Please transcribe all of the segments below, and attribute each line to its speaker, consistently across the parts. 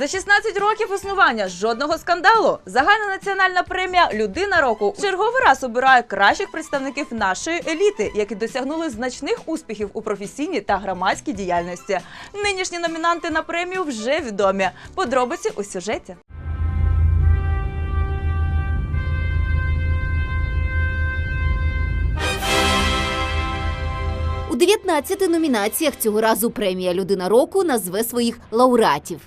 Speaker 1: За 16 років існування жодного скандалу. Загальна національна премія Людина року в черговий раз обирає кращих представників нашої еліти, які досягнули значних успіхів у професійній та громадській діяльності. Нинішні номінанти на премію вже відомі. Подробиці у сюжеті.
Speaker 2: У 19 номінаціях цього разу премія Людина року назве своїх лауреатів.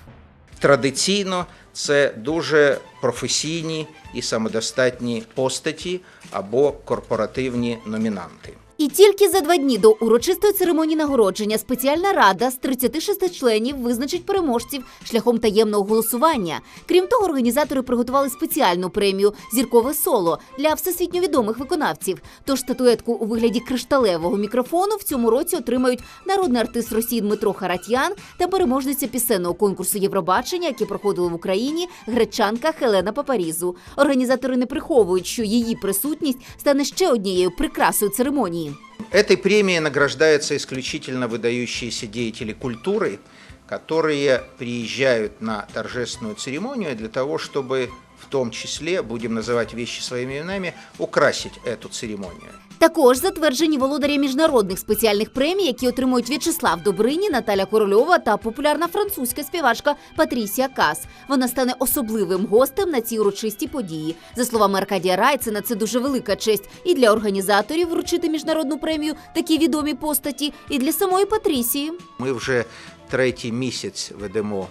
Speaker 3: Традиційно це дуже професійні і самодостатні постаті або корпоративні номінанти.
Speaker 2: І тільки за два дні до урочистої церемонії нагородження спеціальна рада з 36 членів визначить переможців шляхом таємного голосування. Крім того, організатори приготували спеціальну премію Зіркове соло для всесвітньо відомих виконавців. Тож статуетку у вигляді кришталевого мікрофону в цьому році отримають народний артист Росії Дмитро Харатьян та переможниця пісенного конкурсу Євробачення, який проходили в Україні, гречанка Хелена Папарізу. Організатори не приховують, що її присутність стане ще однією прикрасою церемонії.
Speaker 3: Этой премией награждаются исключительно выдающиеся деятели культуры, которые приезжают на торжественную церемонию для того, чтобы в том числе, будем называть вещи своими именами, украсить эту церемонию.
Speaker 2: Також затверджені володарі міжнародних спеціальних премій, які отримують В'ячеслав Добрині, Наталя Корольова та популярна французька співачка Патрісія Кас. Вона стане особливим гостем на цій урочистій події. За словами Аркадія Райцена, це дуже велика честь і для організаторів вручити міжнародну премію такі відомі постаті, і для самої Патрісії.
Speaker 3: Ми вже третій місяць ведемо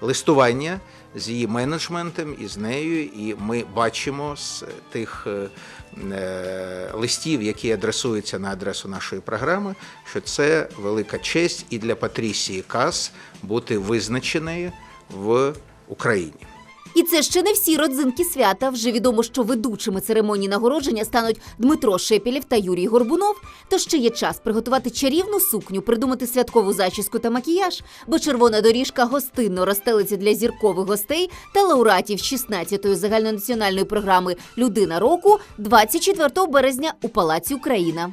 Speaker 3: листування з її менеджментом і з нею, і ми бачимо з тих е, е, листів, які адресуються на адресу нашої програми, що це велика честь і для Патрісії Кас бути визначеною в Україні.
Speaker 2: І це ще не всі родзинки свята. Вже відомо, що ведучими церемонії нагородження стануть Дмитро Шепілєв та Юрій Горбунов. То ще є час приготувати чарівну сукню, придумати святкову зачіску та макіяж, бо червона доріжка гостинно розстелиться для зіркових гостей та лауреатів 16-ї загальнонаціональної програми Людина року 24 березня у Палаці Україна.